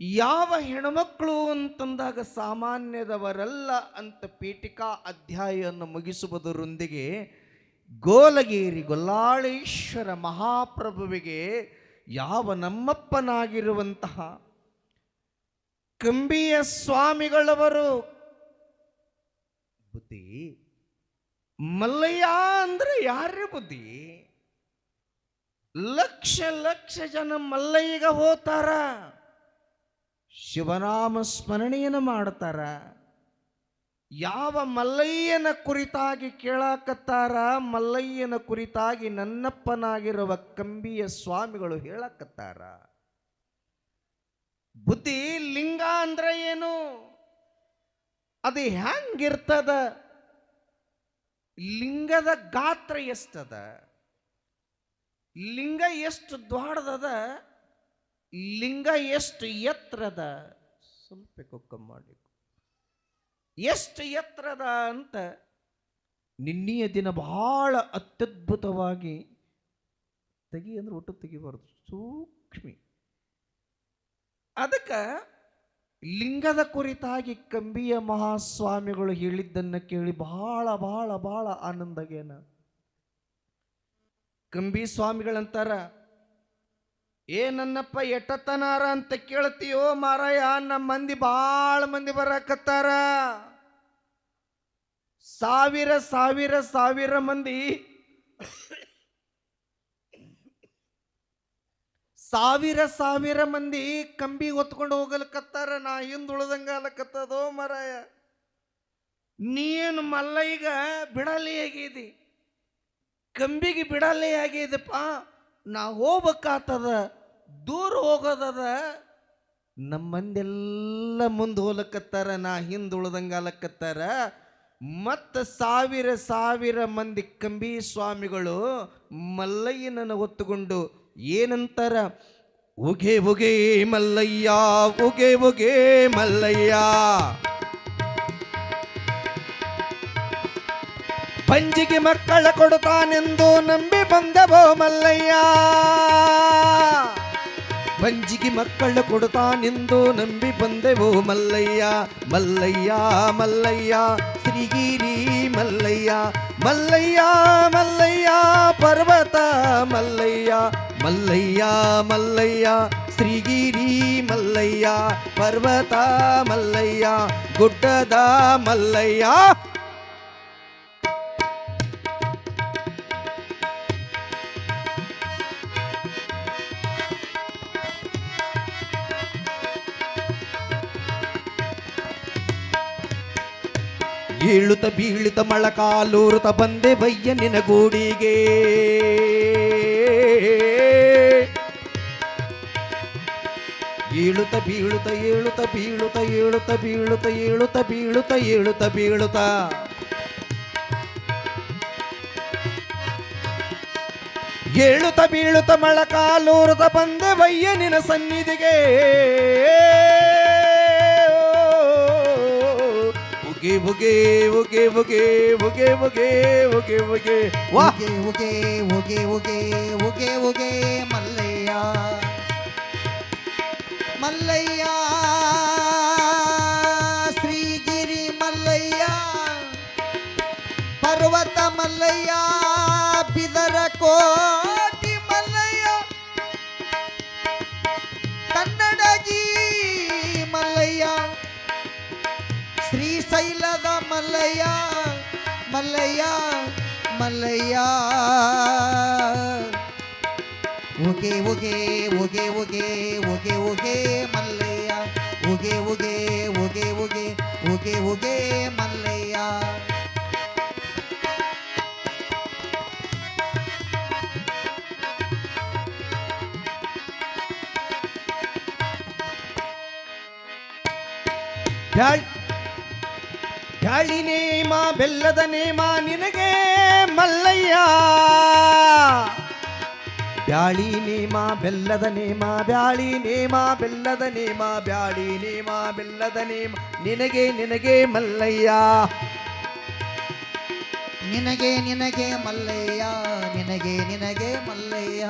ಯಾವ ಹೆಣ್ಮಕ್ಳು ಅಂತಂದಾಗ ಸಾಮಾನ್ಯದವರಲ್ಲ ಅಂತ ಪೀಠಿಕಾ ಅಧ್ಯಾಯವನ್ನು ಮುಗಿಸುವುದರೊಂದಿಗೆ ಗೋಲಗೇರಿ ಗೊಲ್ಲಾಳೇಶ್ವರ ಮಹಾಪ್ರಭುವಿಗೆ ಯಾವ ನಮ್ಮಪ್ಪನಾಗಿರುವಂತಹ ಕಂಬಿಯ ಸ್ವಾಮಿಗಳವರು? ಬುದ್ಧಿ? ಮಲ್ಲಯ್ಯ ಅಂದ್ರೆ ಯಾರೇ ಬುದ್ಧಿ? ಲಕ್ಷ ಲಕ್ಷ ಜನ ಮಲ್ಲಯ್ಯಗ ಹೋತಾರ. ಶಿವನಾಮ ಸ್ಮರಣೆಯನ್ನು ಮಾಡ್ತಾರ. ಯಾವ ಮಲ್ಲಯ್ಯನ ಕುರಿತಾಗಿ ಕೇಳಾಕತ್ತಾರ, ಮಲ್ಲಯ್ಯನ ಕುರಿತಾಗಿ ನನ್ನಪ್ಪನಾಗಿರುವ ಕಂಬಿಯ ಸ್ವಾಮಿಗಳು ಹೇಳಕತ್ತಾರ. ಬುದ್ಧಿ ಲಿಂಗ ಅಂದ್ರೆ ಏನು? ಅದು ಹ್ಯಾಂಗಿರ್ತದ? ಲಿಂಗದ ಗಾತ್ರ ಎಷ್ಟದ? ಲಿಂಗ ಎಷ್ಟು ದೊಡ್ಡದದ ಲಿಂಗ ಎಷ್ಟು ಎತ್ತರದ ಸ್ವಲ್ಪ ಕೊಕ್ಕ ಮಾಡಿ ಎಷ್ಟು ಎತ್ತರದ ಅಂತ ನಿನ್ನೆಯ ದಿನ ಬಹಳ ಅತ್ಯದ್ಭುತವಾಗಿ ತೆಗಿ ಅಂದ್ರೆ ಒಟ್ಟು ತೆಗಿಬಾರ್ದು, ಸೂಕ್ಷ್ಮಿ. ಅದಕ್ಕೆ ಲಿಂಗದ ಕುರಿತಾಗಿ ಕಂಬಿಯ ಮಹಾಸ್ವಾಮಿಗಳು ಹೇಳಿದ್ದನ್ನು ಕೇಳಿ ಬಹಳ ಬಹಳ ಬಹಳ ಆನಂದಗೇನ. ಕಂಬಿ ಸ್ವಾಮಿಗಳಂತಾರ ಏ ನನ್ನಪ್ಪ ಎಟ್ಟತನಾರ ಅಂತ ಕೇಳ್ತೀಯೋ ಮಾರಾಯ, ನಮ್ಮ ಮಂದಿ ಭಾಳ ಮಂದಿ ಬರಕತ್ತಾರ. ಸಾವಿರ ಸಾವಿರ ಸಾವಿರ ಮಂದಿ ಸಾವಿರ ಸಾವಿರ ಮಂದಿ ಕಂಬಿ ಹೊತ್ಕೊಂಡು ಹೋಗಲಕತ್ತಾರ, ನಾ ಹಿಂದುಳ್ದಂಗ ಅಲಕತ್ತದೋ ಮಾರಾಯ. ನೀನು ಮಲ್ಲ ಈಗ ಬಿಡಲಿ ಆಗಿದಿ ಕಂಬಿಗೆ ಬಿಡಲಿ ಆಗಿದಪ್ಪ ನಾ ಹೋಗ್ಬೇಕಾಗ್ತದ ದೂರ ಹೋಗೋದದ ನಮ್ಮಂದೆಲ್ಲ ಮುಂದೆ ಹೋಲಕತ್ತಾರ, ನಾ ಹಿಂದುಳ್ದಂಗ ಅಲಕತ್ತಾರ. ಮತ್ತು ಸಾವಿರ ಸಾವಿರ ಮಂದಿ ಕಂಬಿ ಸ್ವಾಮಿಗಳು ಮಲ್ಲಯ್ಯನನ್ನು ಹೊತ್ತುಕೊಂಡು ಏನಂತಾರ, ಉಗೆ ಉಗೆ ಮಲ್ಲಯ್ಯ, ಉಗೆ ಉಗೆ ಮಲ್ಲಯ್ಯ ಪಂಜಿಗೆ ಮಕ್ಕಳ ಕೊಡುತ್ತಾನೆಂದು ನಂಬಿ ಬಂದವೋ ಮಲ್ಲಯ್ಯ ಪಂಜಿಗೆ ಮಕ್ಕಳ ಕೊಡುತ್ತಾನೆಂದು ನಂಬಿ ಬಂದೆವೋ ಮಲ್ಲಯ್ಯ ಮಲ್ಲಯ್ಯ ಮಲ್ಲಯ್ಯ ಶ್ರೀಗಿರಿ ಮಲ್ಲಯ್ಯ ಮಲ್ಲಯ್ಯ ಮಲ್ಲಯ್ಯ ಪರ್ವತ ಮಲ್ಲಯ್ಯ ಮಲ್ಲಯ್ಯ ಮಲ್ಲಯ್ಯ ಶ್ರೀಗಿರಿ ಮಲ್ಲಯ್ಯ ಪರ್ವತ ಮಲ್ಲಯ್ಯ ಗುಡ್ಡದ ಮಲ್ಲಯ್ಯ ಏಳುತ್ತ ಬೀಳುತ್ತ ಮಳಕಾಲೂರುತ ಬಂದೆ ಬಯ್ಯ ನಿನ ಗೂಡಿಗೆ. ಏಳುತ್ತ ಬೀಳುತ್ತ ಏಳುತ್ತ ಬೀಳುತ್ತ ಏಳುತ್ತ ಬೀಳುತ್ತ ಏಳುತ್ತ ಬೀಳುತ್ತ ಏಳುತ್ತ ಬೀಳುತ್ತ. ಏಳುತ್ತ ಬೀಳುತ್ತ ಮಳಕಾಲೂರುತ ಬಂದೆ ಬಯ್ಯ ನಿನ ಸನ್ನಿಧಿಗೆ. Okay okay okay okay okay okay okay வா okay okay okay okay okay Mallayya Mallayya Srigiri Mallayya பர்வத மல்லையா பிதர கோ Mallayya Mallayya Mallayya. Okay okay okay okay okay okay Mallayya. Okay okay okay okay okay okay Mallayya. Yeah ಬ್ಯಾಳಿ ನೇಮ ಬೆಲ್ಲದ ನೇಮ ನಿನಗೆ ಮಲ್ಲಯ್ಯ. ಬ್ಯಾಳಿ ನೇಮ ಬೆಲ್ಲದ ನೇಮ ಬ್ಯಾಳಿ ನೇಮ ಬೆಲ್ಲದ ನೇಮ ಬ್ಯಾಳಿ ನೇಮ ಬೆಲ್ಲದ ನೇಮ ನಿನಗೆ ನಿನಗೆ ಮಲ್ಲಯ್ಯ. ನಿನಗೆ ನಿನಗೆ ಮಲ್ಲಯ್ಯ ನಿನಗೆ ನಿನಗೆ ಮಲ್ಲಯ್ಯ.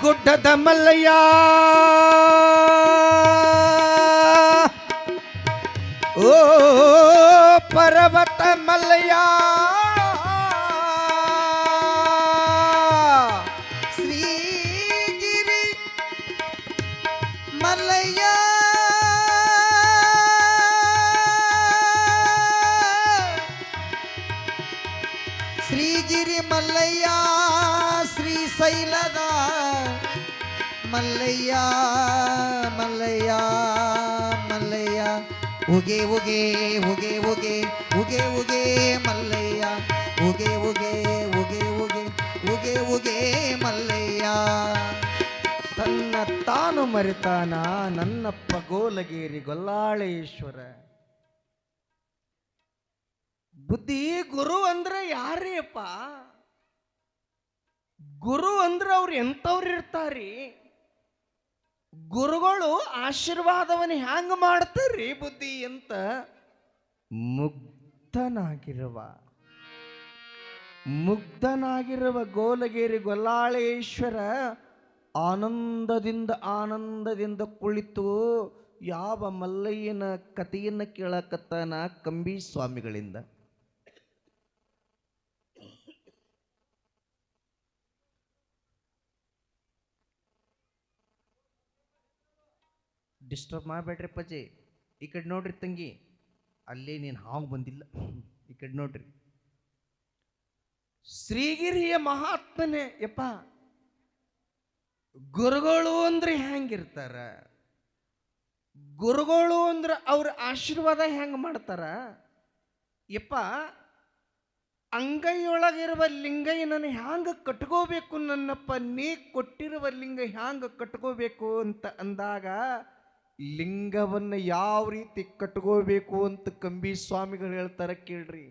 ಗುಡ್ಡದ ಮಲ್ಲಯ್ಯ. ಮಲ್ಲಯ್ಯ ಶ್ರೀಗಿರಿ ಮಲ್ಲಯ್ಯ ಶ್ರೀಗಿರಿ ಮಲ್ಲಯ್ಯ ಶ್ರೀಶೈಲದ ಮಲ್ಲಯ್ಯ ಮಲ್ಲಯ್ಯ ಉಗೆ ಉಗೆ ಉಗೆ ಉಗೆ ಉಗೆ ಉಗೆ ಮಲ್ಲಯ್ಯ. ಉಗೆ ಉಗೆ ಉಗೆ ಉಗೆ ಉಗೆ ಉಗೆ ಮಲ್ಲಯ್ಯ. ತನ್ನ ತಾನು ಮರಿತಾನ ನನ್ನಪ್ಪ ಗೋಲಗೇರಿ ಗೊಲ್ಲಾಳೇಶ್ವರ. ಬುದ್ಧಿ ಗುರು ಅಂದ್ರೆ ಯಾರೇ ಅಪ್ಪ? ಗುರು ಅಂದ್ರೆ ಅವ್ರು ಎಂಥವ್ರು ಇರ್ತಾರಿ ಗುರುಗಳು ಆಶೀರ್ವಾದವನ್ನು ಹ್ಯಾಂಗ ಮಾಡ್ತಾರ್ರಿ ಬುದ್ಧಿ ಅಂತ? ಮುಗ್ಧನಾಗಿರುವ ಮುಗ್ಧನಾಗಿರುವ ಗೋಲಗೇರಿ ಗೊಲ್ಲಾಳೇಶ್ವರ ಆನಂದದಿಂದ ಆನಂದದಿಂದ ಕುಳಿತು ಯಾವ ಮಲ್ಲಯ್ಯನ ಕಥೆಯನ್ನು ಕೇಳಕತ್ತಾನ ಕಂಬಿ ಸ್ವಾಮಿಗಳಿಂದ ಡಿಸ್ಟರ್ಬ್ ಮಾಡಬೇಡ್ರಿ ಪಜ್ಜಿ ಈ ಕಡೆ ನೋಡ್ರಿ ತಂಗಿ. ಅಲ್ಲೇ ನೀನು ಹಾವು ಬಂದಿಲ್ಲ. ಈ ಕಡೆ ನೋಡ್ರಿ. ಶ್ರೀಗಿರಿಯ ಮಹಾತ್ಮನೇ, ಯಪ್ಪ. ಗುರುಗಳು ಅಂದ್ರೆ ಹೆಂಗಿರ್ತಾರ ಗುರುಗಳು ಅಂದ್ರೆ ಅವ್ರ ಆಶೀರ್ವಾದ ಹೆಂಗೆ ಮಾಡ್ತಾರ? ಯಪ್ಪ, ಅಂಗೈಯೊಳಗಿರುವ ಲಿಂಗಯ್ಯನನ್ನು ಹ್ಯಾಂಗ ಕಟ್ಕೋಬೇಕು ನನ್ನಪ್ಪ? ನೀ ಕೊಟ್ಟಿರುವ ಲಿಂಗ ಹ್ಯಾಂಗ ಕಟ್ಕೋಬೇಕು ಅಂತ ಅಂದಾಗ ಲಿಂಗವನ್ನ ಯಾವ ರೀತಿ ಕಟ್ಕೋಬೇಕು ಅಂತ ಕಂಬಿ ಸ್ವಾಮಿಗಳು ಹೇಳ್ತಾರ ಕೇಳ್ರಿ.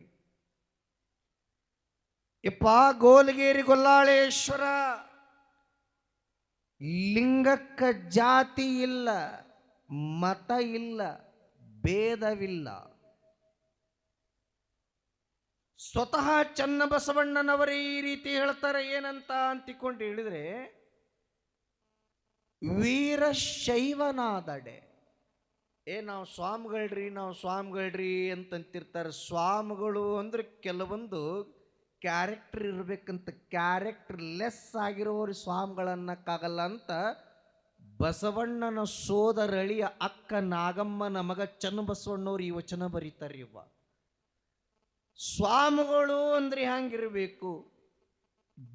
ಯಪ್ಪ ಗೋಲಗೇರಿ ಗೊಲ್ಲಾಳೇಶ್ವರ, ಲಿಂಗಕ್ಕ ಜಾತಿ ಇಲ್ಲ, ಮತ ಇಲ್ಲ, ಭೇದವಿಲ್ಲ. ಸ್ವತಃ ಚನ್ನಬಸವಣ್ಣನವರೇ ಈ ರೀತಿ ಹೇಳ್ತಾರೆ ಏನಂತ ಅಂತಿಕೊಂಡು ಹೇಳಿದ್ರೆ ವೀರಶೈವನಾದಡೆ. ಏ, ನಾವು ಸ್ವಾಮಿಗಳ್ರಿ ನಾವು ಸ್ವಾಮಿಗಳ್ರಿ ಅಂತಂತಿರ್ತಾರೆ. ಸ್ವಾಮಿಗಳು ಅಂದ್ರೆ ಕೆಲವೊಂದು ಕ್ಯಾರೆಕ್ಟರ್ ಇರಬೇಕಂತ ಕ್ಯಾರೆಕ್ಟರ್ ಲೆಸ್ ಆಗಿರೋರು ಸ್ವಾಮಿಗಳನ್ನಕ್ಕಾಗಲ್ಲ ಅಂತ ಬಸವಣ್ಣನ ಸೋದರಳಿಯ ಅಕ್ಕ ನಾಗಮ್ಮನ ಮಗ ಚನ್ನಬಸವಣ್ಣವ್ರು ಈ ವಚನ ಬರೀತಾರೆ ಇವ ಸ್ವಾಮಿಗಳು ಅಂದ್ರೆ ಹ್ಯಾಂಗಿರ್ಬೇಕು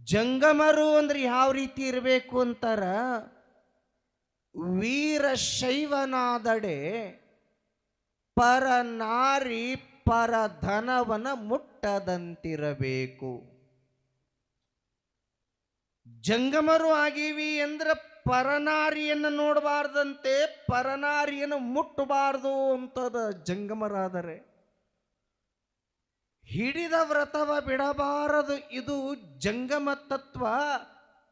ಜಂಗಮರು ಅಂದ್ರೆ ಯಾವ ರೀತಿ ಇರಬೇಕು ಅಂತಾರ? ವೀರಶೈವನಾದಡೆ ಪರನಾರಿ ಪರಧನವನ ಮುಟ್ಟದಂತಿರಬೇಕು. ಜಂಗಮರು ಆಗೀವಿ ಅಂದ್ರೆ ಪರನಾರಿಯನ್ನು ನೋಡಬಾರ್ದಂತೆ ಪರನಾರಿಯನ್ನು ಮುಟ್ಟಬಾರದು ಅಂತದ ಜಂಗಮರಾದರೆ. ಹಿಡಿದ ವ್ರತವ ಬಿಡಬಾರದು, ಇದು ಜಂಗಮ ತತ್ವ,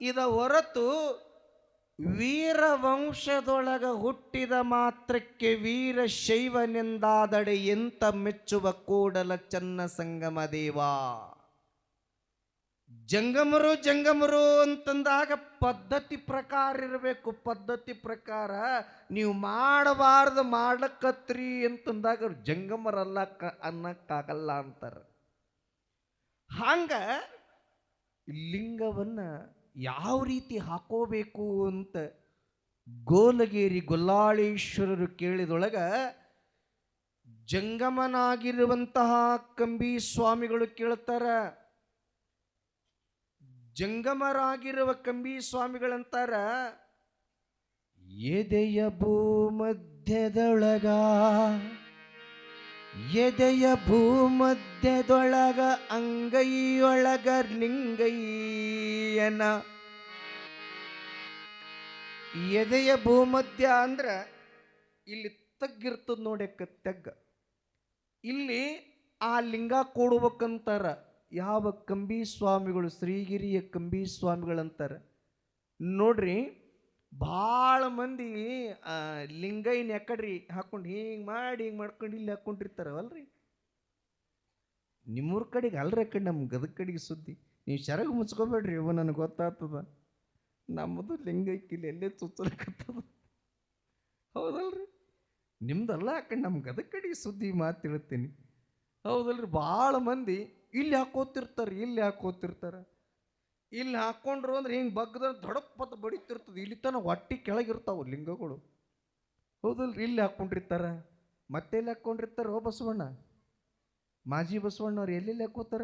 ಇದ ಹೊರತು ವೀರವಂಶದೊಳಗ ಹುಟ್ಟಿದ ಮಾತ್ರಕ್ಕೆ ವೀರ ಶೈವನೆಂದಾದಡೆ ಎಂತ ಮೆಚ್ಚುವ ಕೂಡಲ ಚನ್ನ ಸಂಗಮ ದೇವ. ಜಂಗಮರು ಜಂಗಮರು ಅಂತಂದಾಗ ಪದ್ಧತಿ ಪ್ರಕಾರ ಇರಬೇಕು, ಪದ್ಧತಿ ಪ್ರಕಾರ ನೀವು ಮಾಡಬಾರ್ದು ಮಾಡಕತ್ರಿ ಅಂತಂದಾಗ ಜಂಗಮರಲ್ಲ ಕ ಅನ್ನಕ್ಕಾಗಲ್ಲ ಅಂತಾರೆ. ಹಂಗ ಲಿಂಗವನ್ನ ಯಾವ ರೀತಿ ಹಾಕೋಬೇಕು ಅಂತ ಗೋಲಗೇರಿ ಗೊಲ್ಲಾಳೇಶ್ವರರು ಕೇಳಿದೊಳಗ ಜಂಗಮನಾಗಿರುವಂತಹ ಕಂಬಿ ಸ್ವಾಮಿಗಳು ಕೇಳ್ತಾರ. ಜಂಗಮರಾಗಿರುವ ಕಂಬಿ ಸ್ವಾಮಿಗಳಂತಾರ, ಎದೆಯ ಭೂಮಧ್ಯದೊಳಗ ಎದೆಯ ಭೂಮಧ್ಯದೊಳಗ ಅಂಗೈಯೊಳಗ ಲಿಂಗಯ್ಯನ ಎದೆಯ ಭೂಮಧ್ಯ ಅಂದ್ರ ಇಲ್ಲಿ ತಗ್ಗಿರ್ತದ ನೋಡಕ್ಕ ತೆಗ್ಗ. ಇಲ್ಲಿ ಆ ಲಿಂಗ ಕೊಡ್ಬೇಕಂತಾರ ಯಾವ ಕಂಬಿ ಸ್ವಾಮಿಗಳು ಶ್ರೀಗಿರಿಯ ಕಂಬಿ ಸ್ವಾಮಿಗಳಂತಾರ ನೋಡ್ರಿ ಭಾಳ ಮಂದಿ ಲಿಂಗೈನ ಎಕ್ಕಡ್ರಿ ಹಾಕೊಂಡು ಹಿಂಗೆ ಮಾಡಿ ಹಿಂಗೆ ಮಾಡ್ಕೊಂಡು ಇಲ್ಲಿ ಹಾಕೊಂಡಿರ್ತಾರವಲ್ರಿ. ನಿಮ್ಮೂರ ಕಡೆಗೆ ಅಲ್ರಿ ಕಡೆ ನಮ್ಮ ಗದಗ ಕಡೆಗೆ ಸುದ್ದಿ. ನೀವು ಶರಗು ಮುಚ್ಕೋಬೇಡ್ರಿ, ಇವ ನನಗೆ ಗೊತ್ತಾಗ್ತದ. ನಮ್ಮದು ಲಿಂಗೈಕಿಲ್ಲಿ ಎಲ್ಲೇ ಚುಚ್ಚಲಿಕ್ಕದ ಹೌದಲ್ರಿ? ನಿಮ್ದಲ್ಲ ಆ ಕಡೆ ನಮ್ಮ ಗದಗ ಕಡೆಗೆ ಸುದ್ದಿ ಮಾತು ಹೌದಲ್ರಿ? ಭಾಳ ಮಂದಿ ಇಲ್ಲಿ ಹಾಕೋತಿರ್ತಾರೆ ಇಲ್ಲಿ ಹಾಕೋತಿರ್ತಾರೆ. ಇಲ್ಲಿ ಹಾಕೊಂಡ್ರು ಅಂದ್ರೆ ಹಿಂಗೆ ಬಗ್ಗದ ದೊಡಪ್ಪತ್ತ ಬಡಿತಿರ್ತದೆ. ಇಲ್ಲಿ ತನ ಹೊಟ್ಟಿ ಕೆಳಗಿರ್ತಾವ ಲಿಂಗಗಳು. ಹೌದಲ್ರಿ, ಇಲ್ಲಿ ಹಾಕೊಂಡಿರ್ತಾರ. ಮತ್ತೆ ಎಲ್ಲಿ ಹಾಕೊಂಡಿರ್ತಾರ ಓ ಬಸವಣ್ಣ? ಮಾಜಿ ಬಸವಣ್ಣ ಅವ್ರು ಎಲ್ಲೆಲ್ಲಿ ಹಾಕೋತಾರ?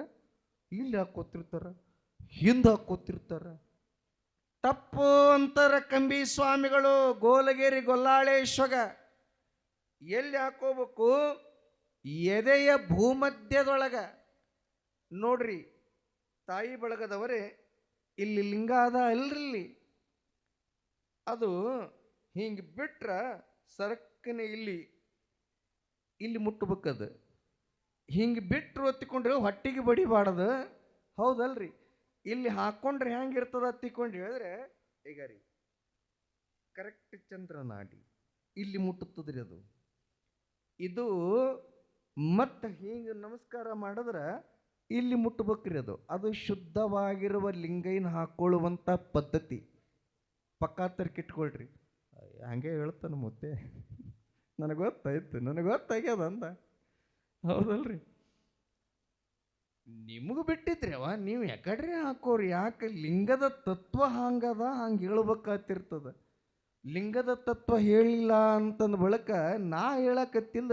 ಇಲ್ಲಿ ಹಾಕೋತಿರ್ತಾರ. ಹಿಂದೆ ಹಾಕೋತಿರ್ತಾರ. ತಪ್ಪು ಅಂತಾರ ಕಂಬಿ ಸ್ವಾಮಿಗಳು. ಗೋಲಗೇರಿ ಗೊಲ್ಲಾಳೇಶ್ವಗ. ಎಲ್ಲಿ ಹಾಕೋಬೇಕು? ಎದೆಯ ಭೂಮಧ್ಯದೊಳಗ. ನೋಡ್ರಿ, ತಾಯಿ ಬಳಗದವರೇ ಇಲ್ಲಿ ಲಿಂಗ ಅದ ಅಲ್ರಿ ಅದು ಹಿಂಗೆ ಬಿಟ್ರ ಸರಕ್ಕನೆ ಇಲ್ಲಿ ಇಲ್ಲಿ ಮುಟ್ಟಬೇಕದು ಹಿಂಗೆ ಬಿಟ್ಟರು ಒತ್ತಿಕೊಂಡ್ರೆ ಹೊಟ್ಟಿಗೆ ಬಡಿಬಾರ್ದು. ಹೌದಲ್ರಿ? ಇಲ್ಲಿ ಹಾಕೊಂಡ್ರೆ ಹೆಂಗಿರ್ತದ ಹತ್ತಿಕೊಂಡು ಹೇಳಿದ್ರೆ, ಈಗ ರೀ ಕರೆಕ್ಟ್ ಚಂದ್ರನಾಡಿ ಇಲ್ಲಿ ಮುಟ್ಟುತ್ತದ್ರಿ ಅದು. ಇದು ಮತ್ತೆ ಹಿಂಗೆ ನಮಸ್ಕಾರ ಮಾಡಿದ್ರೆ ಇಲ್ಲಿ ಮುಟ್ಟಬೇಕ್ರಿ ಅದು. ಅದು ಶುದ್ಧವಾಗಿರುವ ಲಿಂಗೈನ ಹಾಕ್ಕೊಳ್ಳುವಂಥ ಪದ್ಧತಿ. ಪಕ್ಕಾ ತರ್ಕಿಟ್ಕೊಳ್ರಿ ಹಂಗೆ ಹೇಳ್ತಾನೆ ಮುದ್ದೆ. ನನಗೆ ಗೊತ್ತಾಯ್ತು ನನಗೆ ಗೊತ್ತಾಗ್ಯದ ಅಂದ. ಹೌದಲ್ರಿ. ನಿಮಗೆ ಬಿಟ್ಟಿದ್ರಿ ಅವ ನೀವು ಯಾಕಡ್ರಿ ಹಾಕೋರಿ? ಯಾಕೆ ಲಿಂಗದ ತತ್ವ ಹಂಗದ? ಹಂಗೆ ಹೇಳ್ಬೇಕಾತಿರ್ತದ. ಲಿಂಗದ ತತ್ವ ಹೇಳಿಲ್ಲ ಅಂತಂದ ಬಳಿಕ ನಾ ಹೇಳಕತ್ತಿಲ್ಲ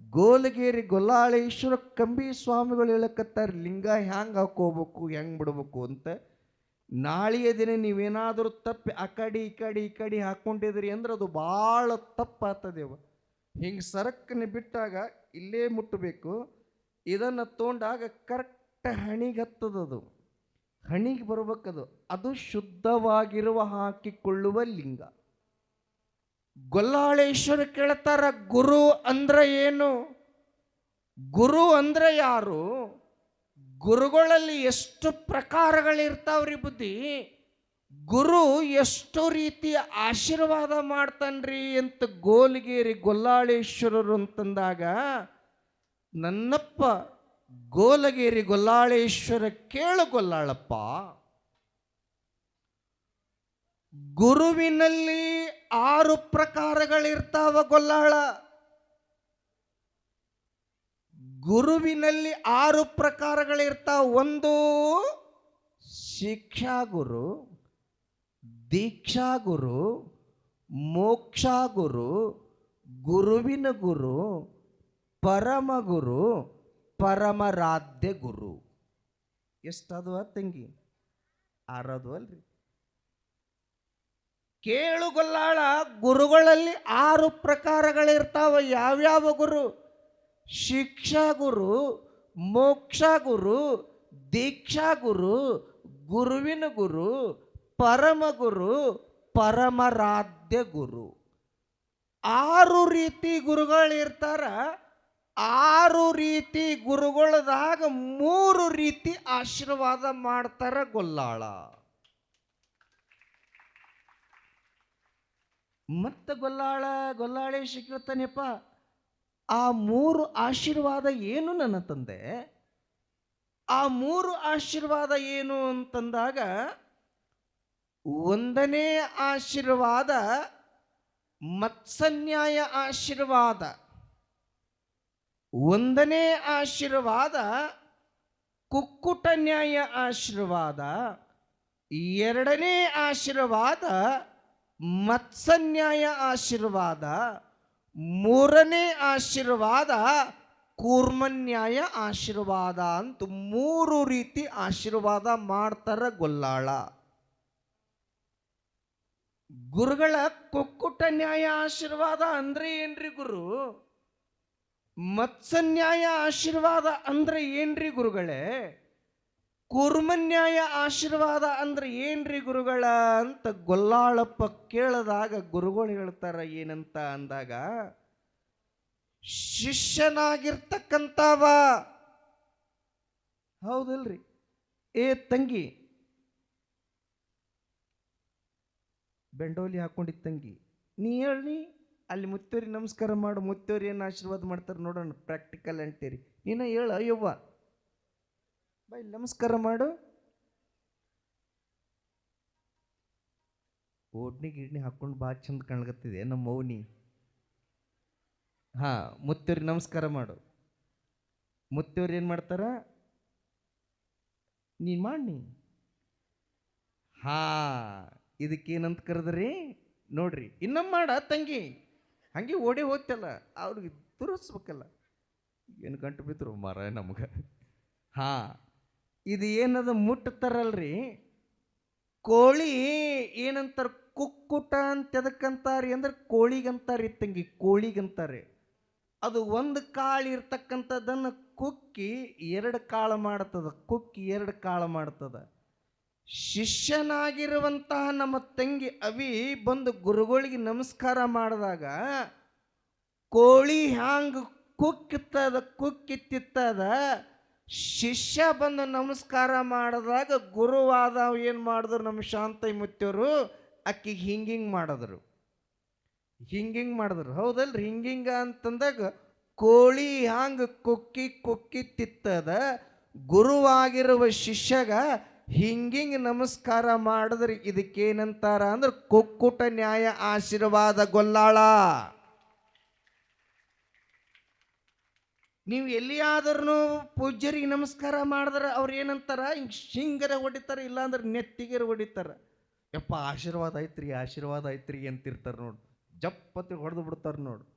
ಗೋಲಗೇರಿ ಗೊಲ್ಲಾಳೇಶ್ವರ ಕಂಬಿ ಸ್ವಾಮಿಗಳು ಹೇಳಕತ್ತಾರೆ, ಲಿಂಗ ಹ್ಯಾಂಗೆ ಹಾಕೋಬೇಕು, ಹೆಂಗೆ ಬಿಡ್ಬೇಕು ಅಂತ. ನಾಳೆಯ ದಿನ ನೀವೇನಾದರೂ ತಪ್ಪಿ ಆ ಕಡೆ ಈ ಕಡೆ ಈ ಕಡೆ ಹಾಕ್ಕೊಂಡಿದ್ರಿ ಅಂದ್ರೆ ಅದು ಭಾಳ ತಪ್ಪಾತದೇವ ಹಿಂಗೆ ಸರಕ್ನ ಬಿಟ್ಟಾಗ ಇಲ್ಲೇ ಮುಟ್ಟಬೇಕು. ಇದನ್ನು ತೊಗೊಂಡಾಗ ಕರೆಕ್ಟ್ ಹಣಿಗೆ ಹತ್ತದದು ಹಣಿಗೆ ಬರ್ಬೇಕದು. ಅದು ಶುದ್ಧವಾಗಿರುವ ಹಾಕಿಕೊಳ್ಳುವ ಲಿಂಗ. ಗೊಲ್ಲಾಳೇಶ್ವರ ಕೇಳ್ತಾರ, ಗುರು ಅಂದ್ರೆ ಏನು? ಗುರು ಅಂದ್ರೆ ಯಾರು? ಗುರುಗಳಲ್ಲಿ ಎಷ್ಟು ಪ್ರಕಾರಗಳಿರ್ತಾವ್ರಿ ಬುದ್ಧಿ? ಗುರು ಎಷ್ಟು ರೀತಿ ಆಶೀರ್ವಾದ ಮಾಡ್ತಾನ್ರಿ ಅಂತ ಗೋಲ್ಗೇರಿ ಗೊಲ್ಲಾಳೇಶ್ವರರು ಅಂತಂದಾಗ, ನನ್ನಪ್ಪ, ಗೋಲಗೇರಿ ಗೊಲ್ಲಾಳೇಶ್ವರ ಕೇಳು ಗೊಲ್ಲಾಳಪ್ಪ. ಗುರುವಿನಲ್ಲಿ ಆರು ಪ್ರಕಾರಗಳಿರ್ತಾವ ಗೊಲ್ಲಾಳ. ಗುರುವಿನಲ್ಲಿ ಆರು ಪ್ರಕಾರಗಳಿರ್ತಾವ. ಒಂದು ಶಿಕ್ಷಾ ಗುರು ದೀಕ್ಷಾ ಗುರು ಮೋಕ್ಷಾ ಗುರು ಗುರುವಿನ ಗುರು ಪರಮ ಗುರು ಪರಮರಾಧ್ಯ ಗುರು. ಎಷ್ಟದ ತಂಗಿ? ಆರದು ಅಲ್ರಿ. ಕೇಳು ಗೊಲ್ಲಾಳ ಗುರುಗಳಲ್ಲಿ ಆರು ಪ್ರಕಾರಗಳಿರ್ತಾವ. ಯಾವ್ಯಾವ ಗುರು? ಶಿಕ್ಷಾ ಗುರು ಮೋಕ್ಷ ಗುರು ದೀಕ್ಷಾ ಗುರು ಗುರುವಿನ ಗುರು ಪರಮ ಗುರು ಪರಮರಾಧ್ಯ ಗುರು. ಆರು ರೀತಿ ಗುರುಗಳಿರ್ತಾರ. ಆರು ರೀತಿ ಗುರುಗಳದಾಗ ಮೂರು ರೀತಿ ಆಶೀರ್ವಾದ ಮಾಡ್ತಾರ ಗೊಲ್ಲಾಳ. ಮತ್ತೆ ಗೊಲ್ಲಾಳ, ಗೊಲ್ಲಾಳೆ ಸಿಕ್ಕಿರ್ತಾನೆಪ್ಪ ಆ ಮೂರು ಆಶೀರ್ವಾದ ಏನು ನನ್ನ ತಂದೆ? ಆ ಮೂರು ಆಶೀರ್ವಾದ ಏನು ಅಂತಂದಾಗ, ಒಂದನೇ ಆಶೀರ್ವಾದ ಮತ್ಸನ್ಯಾಯ ಆಶೀರ್ವಾದ. ಒಂದನೇ ಆಶೀರ್ವಾದ ಕುಕ್ಕುಟ ನ್ಯಾಯ ಆಶೀರ್ವಾದ. ಎರಡನೇ ಆಶೀರ್ವಾದ ಮತ್ಸನ್ಯಾಯ ಆಶೀರ್ವಾದ, ಮೂರನೇ ಆಶೀರ್ವಾದ ಕೂರ್ಮನ್ಯಾಯ ಆಶೀರ್ವಾದ ಅಂತ ಮೂರು ರೀತಿ ಆಶೀರ್ವಾದ ಮಾಡ್ತಾರ ಗೊಲ್ಲಾಳ. ಗುರುಗಳ ಕುಕ್ಕುಟ ನ್ಯಾಯ ಆಶೀರ್ವಾದ ಅಂದ್ರೆ ಏನ್ರಿ ಗುರು? ಮತ್ಸನ್ಯಾಯ ಆಶೀರ್ವಾದ ಅಂದ್ರೆ ಏನ್ರಿ ಗುರುಗಳೇ? ಕೂರ್ಮನ್ಯಾಯ ಆಶೀರ್ವಾದ ಅಂದ್ರೆ ಏನ್ರಿ ಗುರುಗಳ ಅಂತ ಗೊಲ್ಲಾಳಪ್ಪ ಕೇಳಿದಾಗ ಗುರುಗಳು ಹೇಳ್ತಾರ, ಏನಂತ ಅಂದಾಗ, ಶಿಷ್ಯನಾಗಿರ್ತಕ್ಕಂಥವ. ಹೌದಲ್ರಿ? ಏ ತಂಗಿ, ಬೆಂಡೋಲಿ ಹಾಕೊಂಡಿದ್ದ ತಂಗಿ, ನೀ ಹೇಳಿ ಅಲ್ಲಿ ಮುತ್ತೂರಿ ನಮಸ್ಕಾರ ಮಾಡು ಮುತ್ತೂರಿ ಏನು ಆಶೀರ್ವಾದ ಮಾಡ್ತಾರೆ ನೋಡೋಣ ಪ್ರಾಕ್ಟಿಕಲ್ ಅಂತೀರಿ. ನೀನ ಹೇಳ, ಅಯ್ಯವ್ವ. ಬೈ, ನಮಸ್ಕಾರ ಮಾಡು. ಓಡ್ನಿ ಗಿಡ್ನಿ ಹಾಕೊಂಡು ಭಾಳ ಚಂದ ಕಾಣ್ಗತ್ತಿದೆ ನಮ್ಮ ಮೌನಿ. ಹಾ, ಮುತ್ತೂರಿ, ನಮಸ್ಕಾರ ಮಾಡು. ಮುತ್ತೂರಿ ಏನು ಮಾಡ್ತಾರ? ನೀ ಮಾಡಿ ಹಾ, ಇದಕ್ಕೇನಂತ ಕರೆದ್ರಿ? ನೋಡ್ರಿ ಇನ್ನೊಮ್ಮೆ ಮಾಡ ತಂಗಿ. ಹಂಗೆ ಓಡಿ ಹೋಗ್ತಲ್ಲ, ಅವ್ರಿಗೆ ತುರಿಸ್ಬೇಕಲ್ಲ. ಏನು ಗಂಟು ಬಿದ್ರು ಮರ ನಮ್ಗೆ. ಹಾ. ಇದು ಏನದು ಮುಟ್ತಾರಲ್ರಿ? ಕೋಳಿ ಏನಂತಾರೆ ಕುಕ್ಕುಟ ಅಂತ ಎದಕ್ಕಂತಾರೆ ಅಂದ್ರೆ ಕೋಳಿಗಂತಾರೆ ತಂಗಿ, ಕೋಳಿಗಂತಾರೆ. ಅದು ಒಂದು ಕಾಳು ಇರ್ತಕ್ಕಂಥದ್ದನ್ನು ಕುಕ್ಕಿ ಎರಡು ಕಾಳು ಮಾಡ್ತದ, ಕುಕ್ಕಿ ಎರಡು ಕಾಳು ಮಾಡ್ತದ. ಶಿಷ್ಯನಾಗಿರುವಂತಹ ನಮ್ಮ ತಂಗಿ ಅವಿ ಬಂದು ಗುರುಗಳಿಗೆ ನಮಸ್ಕಾರ ಮಾಡಿದಾಗ ಕೋಳಿ ಹ್ಯಾಂಗ ಕುಕ್ಕಿತ್ತದ, ಕುಕ್ಕಿತ್ತಿತ್ತದ ಶಿಷ್ಯ ಬಂದು ನಮಸ್ಕಾರ ಮಾಡಿದಾಗ ಗುರುವಾದ ಏನು ಮಾಡಿದ್ರು ನಮ್ಮ ಶಾಂತೈ ಮುತ್ತವರು ಅಕ್ಕಿಗೆ ಹಿಂಗಿಂಗ್ ಮಾಡಿದ್ರು. ಹಿಂಗಿಂಗ್ ಮಾಡಿದ್ರು. ಹೌದಲ್ರಿ? ಹಿಂಗಿಂಗ ಅಂತಂದಾಗ ಕೋಳಿ ಹಾಂಗ ಕುಕ್ಕಿ ಕುಕ್ಕಿ ತಿತ್ತದ. ಗುರುವಾಗಿರುವ ಶಿಷ್ಯಗ ಹಿಂಗಿಂಗ್ ನಮಸ್ಕಾರ ಮಾಡಿದ್ರೆ. ಇದಕ್ಕೇನಂತಾರ ಅಂದ್ರೆ ಕುಕ್ಕುಟ ನ್ಯಾಯ ಆಶೀರ್ವಾದ ಗೊಲ್ಲಾಳ. ನೀವು ಎಲ್ಲಿಯಾದ್ರೂ ಪೂಜ್ಯರಿಗೆ ನಮಸ್ಕಾರ ಮಾಡಿದ್ರೆ ಅವ್ರು ಏನಂತಾರ, ಹಿಂಗೆ ಶಿಂಗರ ಹೊಡಿತಾರೆ, ಇಲ್ಲಾಂದ್ರೆ ನೆತ್ತಿಗೆರ ಹೊಡಿತಾರೆ. ಯಪ್ಪ, ಆಶೀರ್ವಾದ ಐತ್ರಿ ಆಶೀರ್ವಾದ ಐತ್ರಿ ಅಂತಿರ್ತಾರೆ ನೋಡು. ಜಪ್ಪತ್ತಿ ಹೊಡೆದು ಬಿಡ್ತಾರೆ ನೋಡು.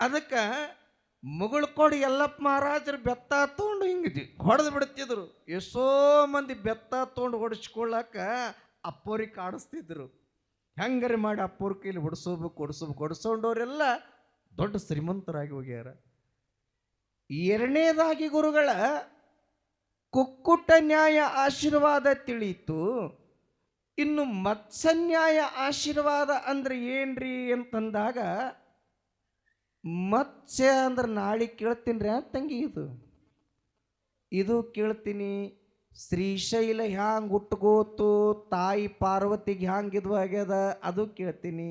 ಅದಕ್ಕೆ ಮುಗುಳು ಎಲ್ಲಪ್ಪ ಮಹಾರಾಜರು ಬೆತ್ತ ತೊಗೊಂಡು ಹಿಂಗೆ ಹೊಡೆದು ಬಿಡ್ತಿದ್ರು. ಎಷ್ಟೋ ಮಂದಿ ಬೆತ್ತ ತೊಗೊಂಡು ಹೊಡಿಸ್ಕೊಳ್ಳಾಕ ಅಪ್ಪೋರಿಗೆ ಕಾಡಿಸ್ತಿದ್ರು. ಹೆಂಗರಿ ಮಾಡಿ ಅಪ್ಪೋರ್ ಕೈಲಿ ಹೊಡಿಸೋಬೇಕು ಹೊಡಿಸೋಬೇಕು ಹೊಡಿಸ್ಕೊಂಡವ್ರೆಲ್ಲ ದೊಡ್ಡ ಶ್ರೀಮಂತರಾಗಿ ಹೋಗ್ಯಾರ. ಎರಡನೇದಾಗಿ ಗುರುಗಳ ಕುಕ್ಕುಟ ನ್ಯಾಯ ಆಶೀರ್ವಾದ ತಿಳಿಯಿತು. ಇನ್ನು ಮತ್ಸನ್ಯಾಯ ಆಶೀರ್ವಾದ ಅಂದ್ರೆ ಏನ್ರಿ ಅಂತಂದಾಗ, ಮತ್ಸ್ಯ ಅಂದ್ರೆ ನಾಳೆ ಕೇಳ್ತೀನಿ ರೀ ತಂಗಿ ಇದು. ಇದು ಕೇಳ್ತೀನಿ ಶ್ರೀಶೈಲ ಹ್ಯಾಂಗ ಹುಟ್ಕೋತು ತಾಯಿ ಪಾರ್ವತಿಗೆ ಹ್ಯಾಂಗ ಇದು ಆಗ್ಯದ ಅದು ಕೇಳ್ತೀನಿ.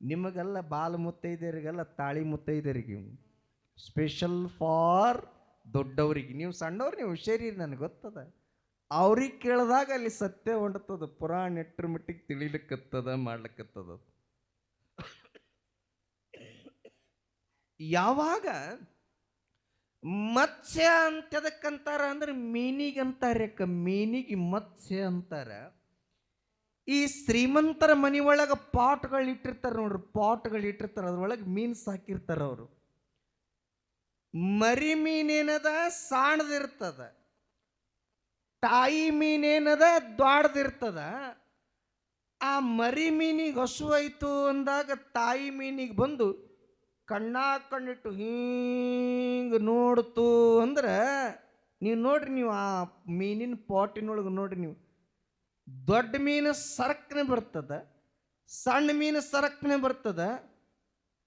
ನಿಮಗೆಲ್ಲ ಬಾಲ ಮುತ್ತೈದೆಯರಿಗೆಲ್ಲ ತಾಳಿ ಮುತ್ತೈದೆಯರಿಗೆ. ಸ್ಪೆಷಲ್ ಫಾರ್ ದೊಡ್ಡವ್ರಿಗೆ. ನೀವು ಸಣ್ಣವ್ರು, ನೀವು ಹುಷಾರಿ ನನಗೆ ಗೊತ್ತದ. ಅವ್ರಿಗೆ ಕೇಳಿದಾಗ ಅಲ್ಲಿ ಸತ್ಯ ಹೊಂಡತದ ಪುರಾಣ ಎಟ್ರ ಮಟ್ಟಿಗೆ ತಿಳಿಲಿಕ್ಕತ್ತದ ಮಾಡ್ಲಿಕ್ಕತ್ತದ ಯಾವಾಗ ಮತ್ಸ್ಯ ಅಂತ ಎದಕ್ಕಂತಾರ ಅಂದ್ರೆ ಮೀನಿಗಂತಾರೆ ಅಕ್ಕ. ಮೀನಿಗೆ ಮತ್ಸ್ಯ ಅಂತಾರ. ಈ ಶ್ರೀಮಂತರ ಮನೆ ಒಳಗೆ ಪಾಟ್ಗಳು ಇಟ್ಟಿರ್ತಾರೆ ನೋಡ್ರಿ ಪಾಟ್ಗಳು ಇಟ್ಟಿರ್ತಾರೆ ಅದ್ರೊಳಗೆ ಮೀನು ಸಾಕಿರ್ತಾರೆ ಅವರು. ಮರಿ ಮೀನೇನದ ಸಾಣದಿರ್ತದ ತಾಯಿ ಮೀನೇನದ ದ್ವಾಡ್ದಿರ್ತದ ಆ ಮರಿ ಮೀನಿಗೆ ಹಸು ಅಂದಾಗ ತಾಯಿ ಮೀನಿಗೆ ಬಂದು ಕಣ್ಣ ಕಣ್ಣಿಟ್ಟು ಹಿಂಗೆ ನೋಡ್ತು ಅಂದ್ರೆ, ನೀವು ನೋಡ್ರಿ ನೀವು ಆ ಮೀನಿನ ಪಾಟಿನೊಳಗೆ ನೋಡ್ರಿ ನೀವು, ದೊಡ್ಡ ಮೀನು ಸರಕ್ನೆ ಬರ್ತದ, ಸಣ್ಣ ಮೀನು ಸರಕ್ನೆ ಬರ್ತದ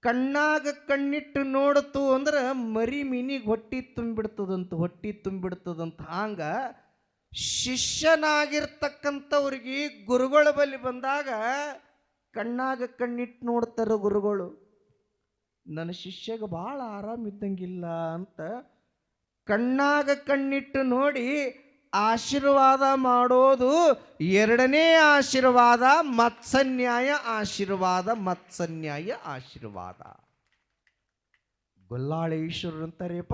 ಕಣ್ಣಾಗ ಕಣ್ಣಿಟ್ಟು ನೋಡ್ತು ಅಂದ್ರೆ ಮರಿ ಮಿನಿಗೆ ಹೊಟ್ಟಿ ತುಂಬಿಡ್ತದಂತ ಹೊಟ್ಟಿ ತುಂಬಿಡ್ತದಂತ ಹಂಗ ಶಿಷ್ಯನಾಗಿರ್ತಕ್ಕಂಥವ್ರಿಗೆ ಗುರುಗಳ ಬಳಿ ಬಂದಾಗ ಕಣ್ಣಾಗ ಕಣ್ಣಿಟ್ಟು ನೋಡ್ತಾರ ಗುರುಗಳು. ನನ್ನ ಶಿಷ್ಯಗೆ ಭಾಳ ಆರಾಮಿದ್ದಂಗಿಲ್ಲ ಅಂತ ಕಣ್ಣಾಗ ಕಣ್ಣಿಟ್ಟು ನೋಡಿ ಆಶೀರ್ವಾದ ಮಾಡೋದು ಎರಡನೇ ಆಶೀರ್ವಾದ, ಮತ್ಸನ್ಯಾಯ ಆಶೀರ್ವಾದ ಮತ್ಸನ್ಯಾಯ ಆಶೀರ್ವಾದ. ಗೊಲ್ಲಾಳೇಶ್ವರರು ಅಂತಾರೇಪ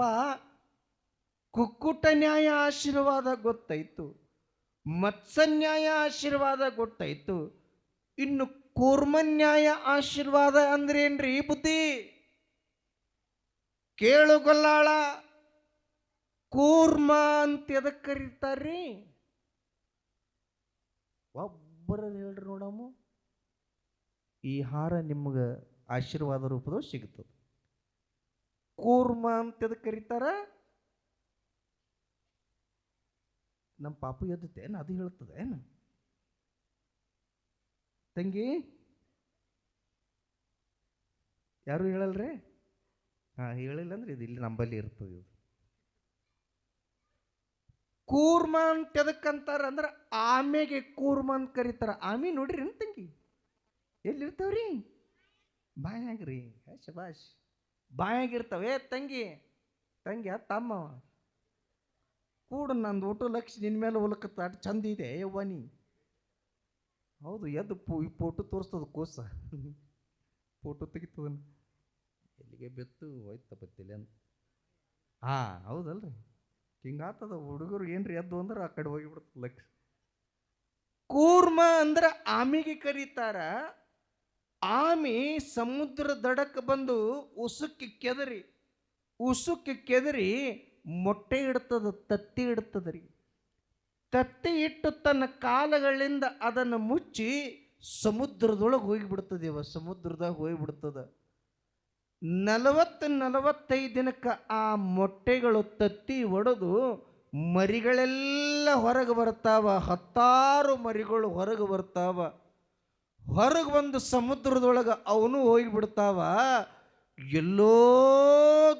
ಕುಕ್ಕುಟ ನ್ಯಾಯ ಆಶೀರ್ವಾದ ಗೊತ್ತಾಯ್ತು ಮತ್ಸನ್ಯಾಯ ಆಶೀರ್ವಾದ ಗೊತ್ತಾಯ್ತು ಇನ್ನು ಕೂರ್ಮನ್ಯಾಯ ಆಶೀರ್ವಾದ ಅಂದ್ರೇನ್ರಿ ಬುದ್ಧಿ? ಕೇಳು ಗೊಲ್ಲಾಳ. ಕೂರ್ಮ ಅಂತ ಎದಕ್ಕೆ ಕರೀತಾರ್ರಿ? ಒಬ್ಬರ ಹೇಳ್ರಿ ನೋಡಮ್ಮ, ಈ ಹಾರ ನಿಮ್ಗೆ ಆಶೀರ್ವಾದ ರೂಪದ ಸಿಗ್ತದೆ. ಕೂರ್ಮ ಅಂತ ಎದಕ್ಕೆ ಕರೀತಾರ? ನಮ್ಮ ಪಾಪು ಏನು ಅದು ಹೇಳ್ತದೆ, ಏನು? ತಂಗಿ, ಯಾರು ಹೇಳಲ್ರಿ? ಹಾಂ, ಹೇಳಿಲ್ಲ ಅಂದ್ರೆ ಇದು ಇಲ್ಲಿ ನಂಬಲ್ಲಿ ಇರ್ತದೆ ಇದು. ಕೂರ್ಮ ಅಂತ ಎದಕ್ಕಂತಾರ ಅಂದ್ರೆ ಆಮೆಗೆ ಕೂರ್ಮ ಅಂತ ಕರೀತಾರ. ಆಮೆ ನೋಡ್ರಿ ಏನ್ ತಂಗಿ. ಎಲ್ಲಿರ್ತಾವ್ರಿ? ಬಾಯಾಗ್ರಿ. ಏ ಶಬಾಷ್. ಬಾಯಾಗಿರ್ತಾವೆ. ತಂಗಿ. ತಂಗಿ ತಮ್ಮ ಕೂಡ ನಂದು ಊಟ ಲಕ್ಷ ನಿನ್ನ ಮೇಲೆ ಹೊಲಕತ್ತ ಚಂದ ಇದೆ ಯವ್ವನಿ ಹೌದು, ಎದ್ದು ಪು, ಈ ಫೋಟೋ ತೋರಿಸ್ತದ ಕೋಸ. ಫೋಟೋ ತೆಗಿತದ ಎಲ್ಲಿಗೆ ಬೆತ್ತು? ಹೋಯ್ತಪ್ಪ ಅಂತ. ಹಾಂ, ಹೌದಲ್ರಿ. ಹಿಂಗಾತದ ಹುಡುಗರು ಏನ್ರಿ ಎದ್ದು ಅಂದ್ರೆ ಆ ಕಡೆ ಹೋಗಿಬಿಡುತ್ತೆ ಲಕ್ಷ. ಕೂರ್ಮ ಅಂದ್ರೆ ಆಮಿಗೆ ಕರೀತಾರ. ಆಮಿ ಸಮುದ್ರ ದಡಕ್ಕೆ ಬಂದು ಉಸುಕ್ಕೆ ಕೆದರಿ. ಉಸುಕ್ಕೆ ಕೆದರಿ ಮೊಟ್ಟೆ ಇಡ್ತದ, ತತ್ತಿ ಇಡ್ತದ್ರಿ. ತತ್ತಿ ಇಟ್ಟು ತನ್ನ ಕಾಲಗಳಿಂದ ಅದನ್ನು ಮುಚ್ಚಿ ಸಮುದ್ರದೊಳಗೆ ಹೋಗಿಬಿಡ್ತದೆ ಇವ, ಸಮುದ್ರದಾಗ ಹೋಗಿಬಿಡ್ತದ. ನಲವತ್ತು ನಲವತ್ತೈದು ದಿನಕ್ಕೆ ಆ ಮೊಟ್ಟೆಗಳು ತತ್ತಿ ಒಡೆದು ಮರಿಗಳೆಲ್ಲ ಹೊರಗೆ ಬರ್ತಾವ, ಹತ್ತಾರು ಮರಿಗಳು ಹೊರಗೆ ಬರ್ತಾವ. ಹೊರಗೆ ಬಂದು ಸಮುದ್ರದೊಳಗೆ ಅವನು ಹೋಗಿಬಿಡ್ತಾವ. ಎಲ್ಲೋ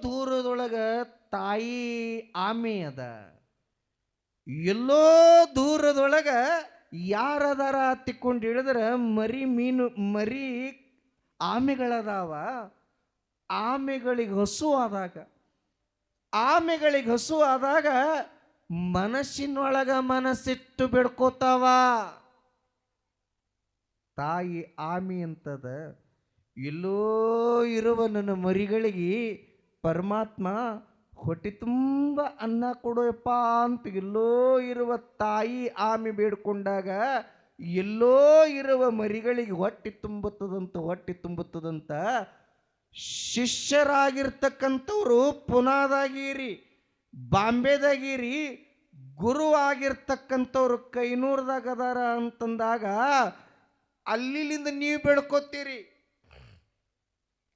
ದೂರದೊಳಗೆ ತಾಯಿ ಆಮೆ ಅದ. ಎಲ್ಲೋ ದೂರದೊಳಗೆ ಯಾರದಾರ ತಿಕ್ಕೊಂಡು ಹೇಳಿದ್ರೆ ಮರಿ ಮೀನು ಮರಿ ಆಮೆಗಳದಾವ. ಆಮೆಗಳಿಗೆ ಹಸು ಆದಾಗ, ಆಮೆಗಳಿಗೆ ಹಸು ಆದಾಗ ಮನಸ್ಸಿನೊಳಗ ಮನಸ್ಸಿಟ್ಟು ಬಿಡ್ಕೋತಾವ. ತಾಯಿ ಆಮಿ ಅಂತದ, ಎಲ್ಲೋ ಇರುವ ನನ್ನ ಮರಿಗಳಿಗೆ ಪರಮಾತ್ಮ ಹೊಟ್ಟೆ ತುಂಬ ಅನ್ನ ಕೊಡೋಯಪ್ಪ ಅಂತ ಎಲ್ಲೋ ಇರುವ ತಾಯಿ ಆಮಿ ಬೇಡ್ಕೊಂಡಾಗ, ಎಲ್ಲೋ ಇರುವ ಮರಿಗಳಿಗೆ ಹೊಟ್ಟೆ ತುಂಬುತ್ತದಂತ ಹೊಟ್ಟೆ ತುಂಬುತ್ತದಂತ ಶಿಷ್ಯರಾಗಿರ್ತಕ್ಕಂಥವ್ರು ಪುನಾದಾಗಿರಿ, ಬಾಂಬೆದಾಗಿರಿ ಗುರು ಆಗಿರ್ತಕ್ಕಂಥವ್ರು ಕೈನೂರದಾಗ ಅದಾರ ಅಂತಂದಾಗ ಅಲ್ಲಿಲಿಂದ ನೀವು ಬೆಳ್ಕೊತೀರಿ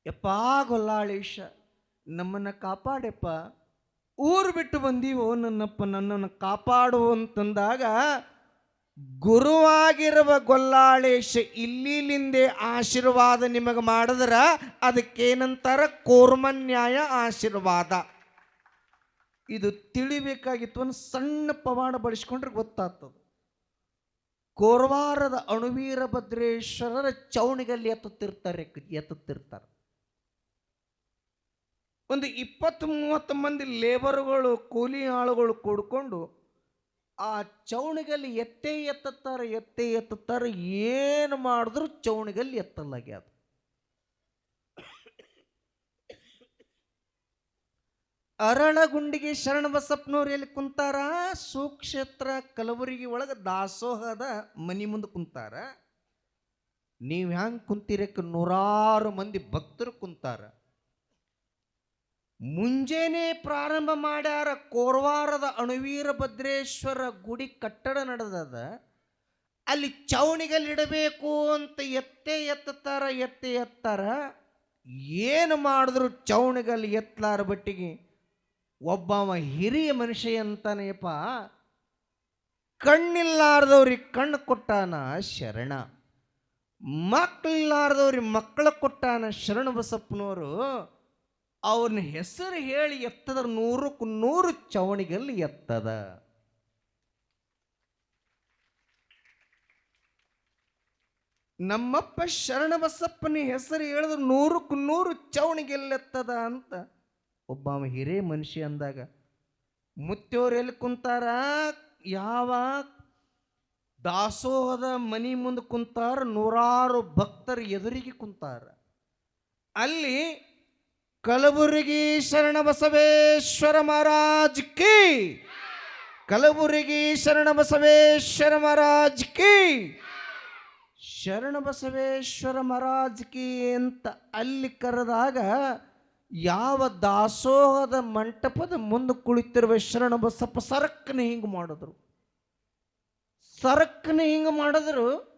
ಯಪ್ಪ ಗೊಲ್ಲಾಳೀಶ, ನಮ್ಮನ್ನ ಕಾಪಾಡೆಪ್ಪ. ಊರು ಬಿಟ್ಟು ಬಂದೀವೋ ನನ್ನಪ್ಪ ನನ್ನನ್ನು ಕಾಪಾಡು ಅಂತಂದಾಗ ಗುರುವಾಗಿರುವ ಗೊಲ್ಲಾಳೇಶ ಇಲ್ಲಿಲಿಂದೆ ಆಶೀರ್ವಾದ ನಿಮಗೆ ಮಾಡಿದ್ರ ಅದಕ್ಕೇನಂತಾರ ಕೋರ್ಮನ್ಯಾಯ ಆಶೀರ್ವಾದ. ಇದು ತಿಳಿಬೇಕಾಗಿತ್ತು, ಒಂದು ಸಣ್ಣ ಪವಾಡ ಬಳಸ್ಕೊಂಡ್ರೆ ಗೊತ್ತಾಗ್ತದೆ. ಕೋರ್ವಾರದ ಅಣುವೀರ ಭದ್ರೇಶ್ವರರ ಚೌಣಿಗಲ್ಲಿ ಎತ್ತುತ್ತಿರ್ತಾರೆ ಎತ್ತುತ್ತಿರ್ತಾರೆ. ಒಂದು ಇಪ್ಪತ್ತು ಮೂವತ್ತು ಮಂದಿ ಲೇಬರ್ಗಳು ಕೂಲಿ ಆಳುಗಳು ಕೂಡ್ಕೊಂಡು ಆ ಚೌಣಿಗಲ್ಲಿ ಎತ್ತೇ ಎತ್ತುತ್ತಾರೆ ಎತ್ತೇ ಎತ್ತುತ್ತಾರೆ, ಏನು ಮಾಡಿದ್ರು ಚೌಣಿಗಲ್ಲಿ ಎತ್ತಲಾಗ್ಯದ. ಅರಳಗುಂಡಿಗೆ ಶರಣಬಸಪ್ಪನವ್ರು ಎಲ್ಲಿ ಕುಂತಾರ? ಸುಕ್ಷೇತ್ರ ಕಲಬುರಗಿ ಒಳಗೆ ದಾಸೋಹದ ಮನಿ ಮುಂದೆ ಕುಂತಾರ. ನೀವು ಹೆಂಗೆ ಕುಂತಿರಕ್ಕೆ ನೂರಾರು ಮಂದಿ ಭಕ್ತರು ಕುಂತಾರ. ಮುಂಜಾನೆ ಪ್ರಾರಂಭ ಮಾಡ್ಯಾರ ಕೋರವಾರದ ಅಣುವೀರ ಭದ್ರೇಶ್ವರ ಗುಡಿ ಕಟ್ಟಡ ನಡೆದದ, ಅಲ್ಲಿ ಚೌಣಿಗಲ್ಲಿಡಬೇಕು ಅಂತ ಎತ್ತೆ ಎತ್ತಾರ ಎತ್ತೆ ಎತ್ತಾರ. ಏನು ಮಾಡಿದ್ರು ಚೌಣಿಗಲ್ಲಿ ಎತ್ತಲಾರ ಬಟ್ಟಿಗೆ? ಒಬ್ಬವ ಹಿರಿಯ ಮನುಷ್ಯ ಅಂತಾನೆಯಪ್ಪ, ಕಣ್ಣಿಲ್ಲಾರ್ದವ್ರಿಗೆ ಕಣ್ಣು ಕೊಟ್ಟಾನ ಶರಣ. ಮಕ್ಕಳಿಲ್ಲಾರ್ದವ್ರಿಗೆ ಮಕ್ಕಳ ಕೊಟ್ಟಾನ ಶರಣ ಬಸಪ್ಪನವರು. ಅವನ ಹೆಸರು ಹೇಳಿ ಎತ್ತದ ನೂರಕ್ಕೂ ನೂರು ಚವಣಿಗಲ್ಲಿ ಎತ್ತದ. ನಮ್ಮಪ್ಪ ಶರಣಬಸಪ್ಪನ ಹೆಸರು ಹೇಳಿದ್ರೆ ನೂರಕ್ಕೂ ನೂರು ಚವಣಿಗೆಲ್ಲೆತ್ತದ ಅಂತ. ಒಬ್ಬ ಹಿರೇ ಮನುಷ್ಯ ಅಂದಾಗ, ಮುತ್ತೋರು ಎಲ್ಲಿ ಕುಂತಾರ? ಯಾವ ದಾಸೋಹದ ಮನಿ ಮುಂದೆ ಕುಂತಾರ? ನೂರಾರು ಭಕ್ತರು ಎದುರಿಗೆ ಕುಂತಾರ. ಅಲ್ಲಿ ಕಲಬುರಗಿ ಶರಣ ಬಸವೇಶ್ವರ ಮಹಾರಾಜ್ ಕಿ. ಕಲಬುರಗಿ ಶರಣ ಬಸವೇಶ್ವರ ಮಹಾರಾಜ್ ಕಿ. ಶರಣ ಬಸವೇಶ್ವರ ಮಹಾರಾಜ್ ಕಿ ಅಂತ ಅಲ್ಲಿ ಕರೆದಾಗ ಯಾವ ದಾಸೋಹದ ಮಂಟಪದ ಮುಂದೆ ಕುಳಿತಿರುವ ಶರಣ ಬಸಪ್ಪ ಸರಕ್ಕನೆ ಹಿಂಗೆ ಮಾಡಿದ್ರು. ಸರಕ್ಕನೆ ಹಿಂಗೆ ಮಾಡಿದ್ರು.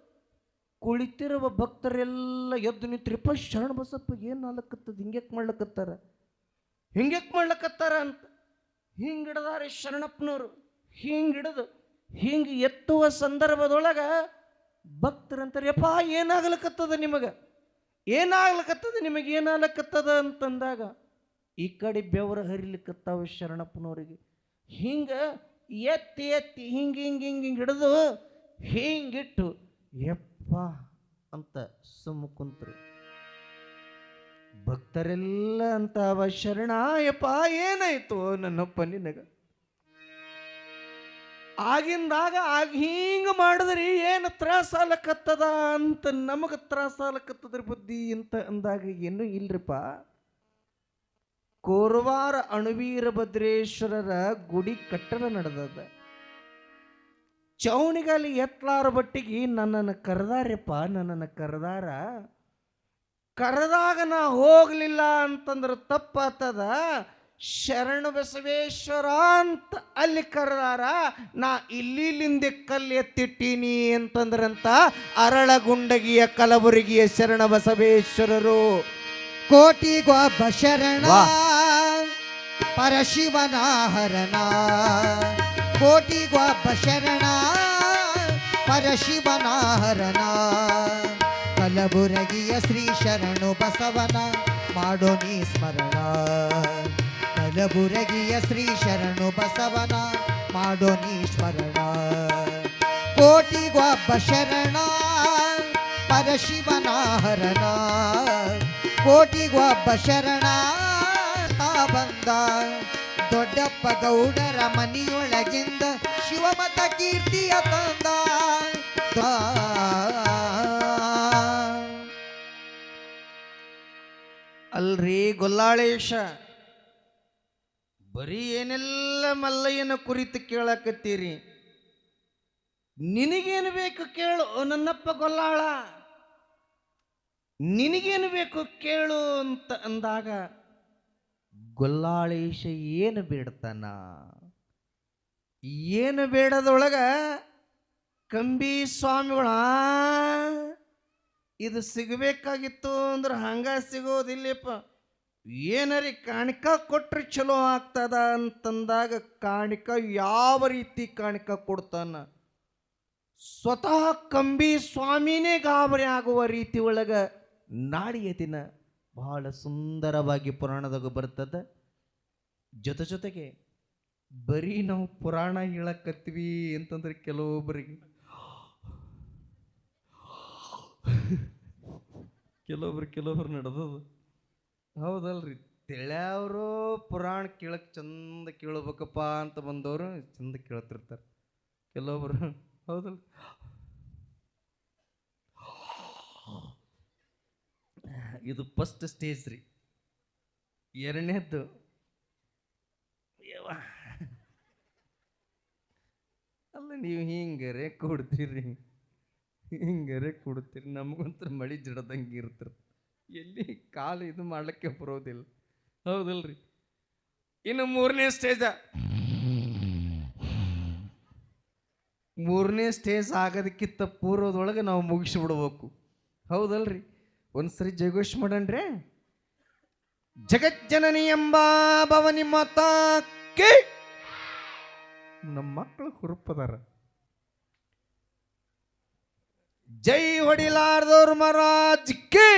ಕುಳಿತಿರುವ ಭಕ್ತರೆಲ್ಲ ಎದ್ದು ನಿಂತ್ರಿಪ್ಪ ಶರಣ ಬಸಪ್ಪ, ಏನು ಆಗ್ಲಕ್ಕತ್ತದ ಹಿಂಗ್ಯಾಕೆ ಮಾಡ್ಲಕತ್ತಾರ? ಹಿಂಗ್ಯಾಕೆ ಮಾಡ್ಲಕತ್ತಾರ ಅಂತ. ಹಿಂಗೆ ಶರಣಪ್ಪನವರು. ಹಿಂಗೆ ಹಿಡಿದು, ಹಿಂಗೆ ಎತ್ತುವ ಸಂದರ್ಭದೊಳಗೆ ಭಕ್ತರಂತಾರೆ ಯಪ್ಪ, ಏನಾಗ್ಲಕತ್ತದ ನಿಮಗೆ? ಏನಾಗ್ಲಕತ್ತದ ನಿಮಗೆ? ಏನಾಗ್ಲಕತ್ತದ? ಅಂತಂದಾಗ, ಈ ಕಡೆ ಬೆವರ ಹರಿಲಿಕ್ಕತ್ತಾವ ಶರಣಪ್ಪನವರಿಗೆ. ಹಿಂಗೆ ಎತ್ತಿ ಎತ್ತಿ, ಹಿಂಗೆ ಹಿಂಗೆ ಹಿಂಗೆ ಹಿಂಗೆ ಹಿಡಿದು ಹಿಂಗಿಟ್ಟು ಯಪ್ಪ ಅಂತ ಸುಮ್ಮ ಕುಂತರು. ಭಕ್ತರೆಲ್ಲ ಅಂತ ಅವ ಶರಣಾಯಪ್ಪ, ಏನಾಯ್ತು ನನ್ನಪ್ಪ ನಿನಗ? ಆಗಿಂದಾಗ ಆಗ ಹಿಂಗೆ ಮಾಡಿದ್ರಿ, ಏನು ತ್ರಾಸ ಆಲಕತ್ತದ ಅಂತ ನಮಗೆ ತ್ರಾಸ ಆಲಕತ್ತದ್ರಿ ಬುದ್ಧಿ ಅಂತ ಅಂದಾಗ ಏನು ಇಲ್ರಿಪ್ಪ. ಕೋರವಾರ ಅಣುವೀರ ಭದ್ರೇಶ್ವರರ ಗುಡಿ ಕಟ್ಟಡ ನಡೆದದ. ಚೌಣಿಗಲ್ಲಿ ಎತ್ತಲಾರ ಬಟ್ಟಿಗೆ ನನ್ನನ್ನು ಕರೆದಾರ್ಯಪ್ಪ ನನ್ನನ್ನು ಕರೆದಾರ. ಕರೆದಾಗ ನಾ ಹೋಗಲಿಲ್ಲ ಅಂತಂದ್ರೆ ತಪ್ಪಾತದ. ಶರಣ ಬಸವೇಶ್ವರ ಅಂತ ಅಲ್ಲಿ ಕರೆದಾರ. ನಾ ಇಲ್ಲಿಲಿಂದೆ ಕಲ್ಲು ಎತ್ತಿಟ್ಟೀನಿ ಅಂತಂದ್ರಂತ ಅರಳಗುಂಡಗಿಯ ಕಲಬುರಗಿಯ ಶರಣ ಬಸವೇಶ್ವರರು. ಕೋಟಿಗೊಬ್ಬ ಶರಣ ಪರಶಿವನಾಹರಣ. ಪರಶಿವನ ಹರಣ ಕೋಟಿಗೊಬ್ಬ ಶರಣ ಪರಶಿವನ ಹರಣ ಕಲಬುರಗಿಯ ಶ್ರೀ ಶರಣು ಬಸವನ ಮಾಡೋ ನೀ ಸ್ಮರಣ ಕಲಬುರಗಿಯ ಶ್ರೀ ಶರಣು ಬಸವನ ಮಾಡೋ ನೀ ಸ್ಮರಣ ಕೋಟಿಗೊಬ್ಬ ಶರಣ ಪರಶಿವನ ಹರಣ ಕೋಟಿಗೊಬ್ಬ ಶರಣ ತಾ ಬಂದ ದೊಡ್ಡಪ್ಪ ಗೌಡರ ಮನಿಯೊಳಗಿಂದ ಶಿವಮತ ಕೀರ್ತಿಯ ತಂದ. ಅಲ್ರಿ ಗೊಲ್ಲಾಳೇಶ, ಬರೀ ಏನೆಲ್ಲ ಮಲ್ಲಯ್ಯನ ಕುರಿತು ಕೇಳಕತ್ತೀರಿ? ನಿನಗೇನು ಬೇಕು ಕೇಳು, ನನ್ನಪ್ಪ ಗೊಲ್ಲಾಳ. ನಿನಗೇನು ಬೇಕು ಕೇಳು ಅಂತ ಅಂದಾಗ ಗೊಲ್ಲಾಳೇಶ ಏನು ಬೇಡ್ತಾನ? ಏನು ಬೇಡದೊಳಗ ಕಂಬಿ ಸ್ವಾಮಿಗಳ, ಇದು ಸಿಗಬೇಕಾಗಿತ್ತು ಅಂದ್ರೆ ಹಂಗ ಸಿಗೋದಿಲ್ಲಪ್ಪ. ಏನರಿ ಕಾಣಿಕ ಕೊಟ್ರೆ ಚಲೋ ಆಗ್ತದ ಅಂತಂದಾಗ ಕಾಣಿಕ ಯಾವ ರೀತಿ ಕಾಣಿಕ ಕೊಡ್ತಾನ? ಸ್ವತಃ ಕಂಬಿ ಸ್ವಾಮಿನೇ ಗಾಬರಿ ಆಗುವ ರೀತಿ ಒಳಗ ನಾಡಿಯ ದಿನ ಬಹಳ ಸುಂದರವಾಗಿ ಪುರಾಣದಾಗ ಬರ್ತದೆ. ಜೊತೆ ಜೊತೆಗೆ ಬರೀ ನಾವು ಪುರಾಣ ಹೇಳಕತ್ತೀವಿ ಅಂತಂದ್ರೆ ಕೆಲವೊಬ್ಬರಿಗೆ ಕೆಲವೊಬ್ರು ಕೆಲವೊಬ್ರು ನಡೆದದು. ಹೌದಲ್ರಿ. ತಿಳಿಯವರು ಪುರಾಣ ಕೇಳಕ್ಕೆ ಚಂದ ಕೇಳಬೇಕಪ್ಪ ಅಂತ ಬಂದವರು ಚಂದ ಕೇಳ್ತಿರ್ತಾರೆ. ಕೆಲವೊಬ್ರು ಹೌದಲ್ ಇದು ಫಸ್ಟ್ ಸ್ಟೇಜ್ ರೀ. ಎರಡನೇದ್ದು. ಅಲ್ಲ, ನೀವು ಹಿಂಗರೆ ಕೊಡ್ತೀರಿ. ಹಿಂಗರೆ ಕೊಡ್ತೀರಿ. ನಮಗಂತೂ ಮಳಿ ಜಿಡದಂಗೆ ಇರ್ತಾರೆ. ಎಲ್ಲಿ ಕಾಲು ಇದು ಮಾಡ್ಲಿಕ್ಕೆ ಬರೋದಿಲ್ಲ. ಹೌದಲ್ರಿ? ಇನ್ನು ಮೂರನೇ ಸ್ಟೇಜ ಮೂರನೇ ಸ್ಟೇಜ್ ಆಗೋದಕ್ಕಿಂತ ಪೂರ್ವದೊಳಗೆ ನಾವು ಮುಗಿಸ್ಬಿಡ್ಬೇಕು. ಹೌದಲ್ರಿ? ಒಂದ್ಸರಿ ಜಯಘೋಷ್ ಮಾಡಣ್ರೆ? ಜಗಜ್ಜನನಿ ಎಂಬ ಭವನಿ ಮಾತಾಕಿ ನಮ್ಮ ಮಕ್ಕಳು ಹುರುಪದಾರ. ಜೈ ಹೊಡಿಲಾರ್ದವ್ರ ಮಹಾರಾಜ್ ಕೇ.